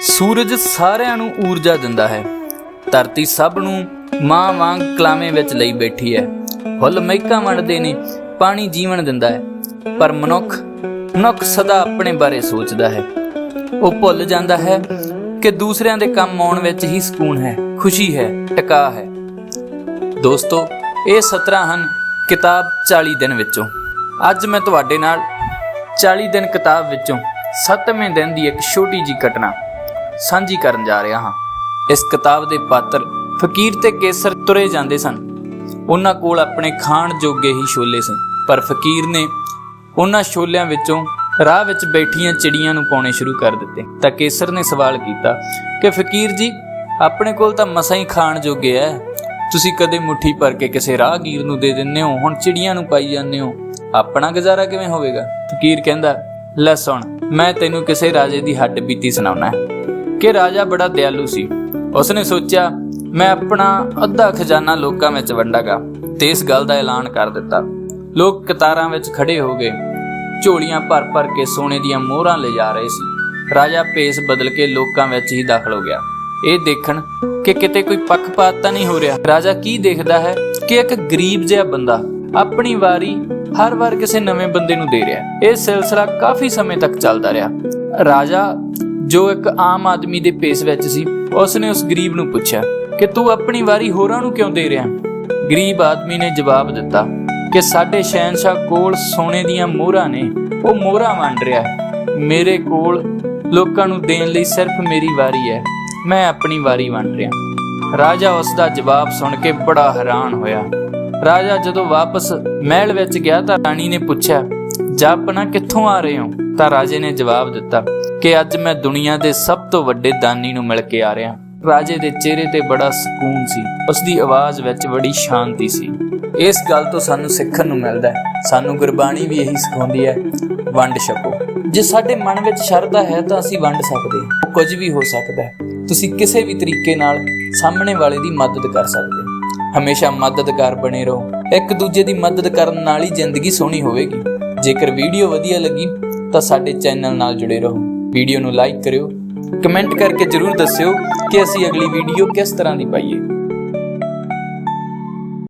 ਸੂਰਜ ਸਾਰਿਆਂ ਨੂੰ ਊਰਜਾ ਦਿੰਦਾ ਹੈ। ਧਰਤੀ ਸਭ ਨੂੰ ਮਾਂ ਵਾਂਗ ਕਲਾਵੇਂ ਵਿੱਚ ਲਈ ਬੈਠੀ ਹੈ। ਫੁੱਲ ਮਹਿਕਾਂ ਵੰਡਦੇ ਨੇ, ਪਾਣੀ ਜੀਵਨ ਦਿੰਦਾ ਹੈ। ਪਰ ਮਨੁੱਖ ਮਨੁੱਖ ਸਦਾ ਆਪਣੇ ਬਾਰੇ ਸੋਚਦਾ ਹੈ। ਉਹ ਭੁੱਲ ਜਾਂਦਾ ਹੈ ਕਿ ਦੂਸਰਿਆਂ ਦੇ ਕੰਮ ਆਉਣ ਵਿੱਚ ਹੀ ਸਕੂਨ ਹੈ, ਖੁਸ਼ੀ ਹੈ ਟਿਕਾ ਹੈ। ਦੋਸਤੋ, ਇਹ 17 ਹਨ ਕਿਤਾਬ 40 ਦਿਨ ਵਿੱਚੋਂ। ਅੱਜ ਮੈਂ ਤੁਹਾਡੇ ਨਾਲ 40 ਦਿਨ ਕਿਤਾਬ ਵਿੱਚੋਂ 7ਵੇਂ ਦਿਨ ਦੀ ਇੱਕ ਛੋਟੀ ਜੀ ਘਟਨਾ ਸਾਂਝੀ ਕਰਨ ਜਾ ਰਿਹਾ ਹਾਂ। ਇਸ ਕਿਤਾਬ ਦੇ ਪਾਤਰ ਫਕੀਰ ਤੇ ਕੇਸਰ ਤੁਰੇ ਜਾਂਦੇ ਸਨ। ਉਹਨਾਂ ਕੋਲ ਆਪਣੇ ਖਾਣ ਜੋਗੇ ਹੀ ਛੋਲੇ ਸੀ, ਪਰ ਫਕੀਰ ਨੇ ਉਹਨਾਂ ਛੋਲਿਆਂ ਵਿੱਚੋਂ ਰਾਹ ਵਿੱਚ ਬੈਠੀਆਂ ਚਿੜੀਆਂ ਨੂੰ ਪਾਉਣੇ ਸ਼ੁਰੂ ਕਰ ਦਿੱਤੇ। ਤਾਂ ਕੇਸਰ ਨੇ ਸਵਾਲ ਕੀਤਾ ਕਿ ਫਕੀਰ ਜੀ, ਆਪਣੇ ਕੋਲ ਤਾਂ ਮਸਾਂ ਹੀ ਖਾਣ ਜੋਗੇ ਐ। ਤੁਸੀਂ ਕਦੇ ਮੁੱਠੀ ਭਰ ਕੇ ਕਿਸੇ ਰਾਹਗੀਰ ਨੂੰ ਦੇ ਦਿੰਦੇ ਹੋ, ਹੁਣ ਚਿੜੀਆਂ ਨੂੰ ਪਾਈ ਜਾਂਦੇ ਹੋ। ਆਪਣਾ ਗੁਜ਼ਾਰਾ ਕਿਵੇਂ ਹੋਵੇਗਾ? ਫਕੀਰ ਕਹਿੰਦਾ, ਲੈ ਸੁਣ ਮੈਂ ਤੈਨੂੰ ਕਿਸੇ ਰਾਜੇ ਦੀ ਹੱਡ ਬੀਤੀ ਸੁਣਾਉਣਾ ਹੈ। ਕਿ ਰਾਜਾ ਬੜਾ ਦਿਆਲੂ ਸੀ। ਉਸਨੇ ਸੋਚਿਆ, ਮੈਂ ਆਪਣਾ ਅੱਧਾ ਖਜ਼ਾਨਾ ਲੋਕਾਂ ਵਿੱਚ ਵੰਡਾਗਾ ਤੇ ਇਸ ਗੱਲ ਦਾ ਐਲਾਨ ਕਰ ਦਿੱਤਾ। ਲੋਕ ਕਤਾਰਾਂ ਵਿੱਚ ਖੜੇ ਹੋ ਗਏ। ਝੋਲੀਆਂ ਭਰ ਭਰ ਕੇ ਸੋਨੇ ਦੀਆਂ ਮੋਹਰਾਂ ਲੈ ਜਾ ਰਹੇ ਸੀ। ਰਾਜਾ ਭੇਸ ਬਦਲ ਕੇ ਲੋਕਾਂ ਵਿੱਚ ਹੀ ਦਾਖਲ ਹੋ ਗਿਆ। ਇਹ ਦੇਖਣ ਕਿ ਕਿਤੇ ਕੋਈ ਪੱਖਪਾਤ ਤਾਂ ਨਹੀਂ ਹੋ ਰਿਹਾ। ਰਾਜਾ ਕੀ ਦੇਖਦਾ ਹੈ? ਕਿ ਇੱਕ ਗਰੀਬ ਜਿਹਾ ਬੰਦਾ ਆਪਣੀ ਵਾਰੀ ਹਰ ਵਾਰ ਕਿਸੇ ਨਵੇਂ ਬੰਦੇ ਨੂੰ ਦੇ ਰਿਹਾ ਇਹ ਸਿਲਸਿਲਾ ਕਾਫੀ ਸਮੇਂ ਤੱਕ ਚੱਲਦਾ ਰਿਹਾ। ਰਾਜਾ, ਜੋ ਇੱਕ ਆਮ ਆਦਮੀ ਦੇ ਪੇਸ ਵਿੱਚ ਸੀ, ਉਸਨੇ ਉਸ ਗਰੀਬ ਨੂੰ ਪੁੱਛਿਆ ਕਿ ਤੂੰ ਆਪਣੀ ਵਾਰੀ ਹੋਰਾਂ ਨੂੰ ਕਿਉਂ ਦੇ ਰਿਹਾ ਗਰੀਬ ਆਦਮੀ ਨੇ ਜਵਾਬ ਦਿੱਤਾ ਕਿ ਸਾਡੇ ਸ਼ਹਿਨशाह ਕੋਲ ਸੋਨੇ ਦੀਆਂ ਮੋਹਰਾਂ ਨੇ, ਉਹ ਮੋਹਰਾਂ ਵੰਡ ਰਿਹਾ ਮੇਰੇ ਕੋਲ ਲੋਕਾਂ ਨੂੰ ਦੇਣ ਲਈ ਸਿਰਫ ਮੇਰੀ ਵਾਰੀ ਹੈ। ਮੈਂ ਆਪਣੀ ਵਾਰੀ ਵੰਡ ਰਿਹਾ। ਰਾਜਾ ਉਸ ਦਾ ਜਵਾਬ ਸੁਣ ਕੇ ਬੜਾ ਹੈਰਾਨ ਹੋਇਆ। ਰਾਜਾ ਜਦੋਂ ਵਾਪਸ ਮਹਿਲ ਵਿੱਚ ਗਿਆ ਤਾਂ ਰਾਣੀ ਨੇ ਪੁੱਛਿਆ ਜਾਪਣਾ ਕਿੱਥੋਂ ਆ ਰਹੇ ਹੋ? ਤਾਂ ਰਾਜੇ ਨੇ ਜਵਾਬ ਦਿੱਤਾ, ਕਿ ਅੱਜ ਮੈਂ ਦੁਨੀਆ ਦੇ ਸਭ ਤੋਂ ਵੱਡੇ ਦਾਨੀ ਨੂੰ ਮਿਲ ਕੇ ਆ ਰਿਹਾ ਰਾਜੇ ਦੇ ਚਿਹਰੇ ਤੇ ਬੜਾ ਸਕੂਨ ਸੀ ਉਸ ਦੀ ਆਵਾਜ਼ ਵਿੱਚ ਬੜੀ ਸ਼ਾਂਤੀ ਸੀ। ਇਸ ਗੱਲ ਤੋਂ ਸਾਨੂੰ ਸਿੱਖਣ ਨੂੰ ਮਿਲਦਾ ਹੈ, ਸਾਨੂੰ ਗੁਰਬਾਣੀ ਵੀ ਇਹੀ ਸਿਖਾਉਂਦੀ ਹੈ, ਵੰਡ ਛਕੋ। ਜੇ ਸਾਡੇ ਮਨ ਵਿੱਚ ਸ਼ਰਧਾ ਹੈ ਤਾਂ ਅਸੀਂ ਵੰਡ ਸਕਦੇ ਹਾਂ, ਕੁਝ ਵੀ ਹੋ ਸਕਦਾ ਹੈ। ਤੁਸੀਂ ਕਿਸੇ ਵੀ ਤਰੀਕੇ ਨਾਲ ਸਾਹਮਣੇ ਵਾਲੇ ਦੀ ਮਦਦ ਕਰ ਸਕਦੇ ਹੋ। ਹਮੇਸ਼ਾ ਮਦਦਗਾਰ ਬਣੇ ਰਹੋ। ਇੱਕ ਦੂਜੇ ਦੀ ਮਦਦ ਕਰਨ ਨਾਲ ਹੀ ਜ਼ਿੰਦਗੀ ਸੋਹਣੀ ਹੋਵੇਗੀ। ਜੇਕਰ ਵੀਡੀਓ ਵਧੀਆ ਲੱਗੀ, ਤਾਂ ਸਾਡੇ ਚੈਨਲ ਨਾਲ ਜੁੜੇ ਰਹੋ। ਵੀਡੀਓ ਨੂੰ ਲਾਈਕ ਕਰਿਓ। ਕਮੈਂਟ ਕਰਕੇ ਜਰੂਰ ਦੱਸਿਓ ਕਿ ਅਸੀਂ ਅਗਲੀ ਵੀਡੀਓ ਕਿਸ ਤਰ੍ਹਾਂ ਦੀ ਪਾਈਏ।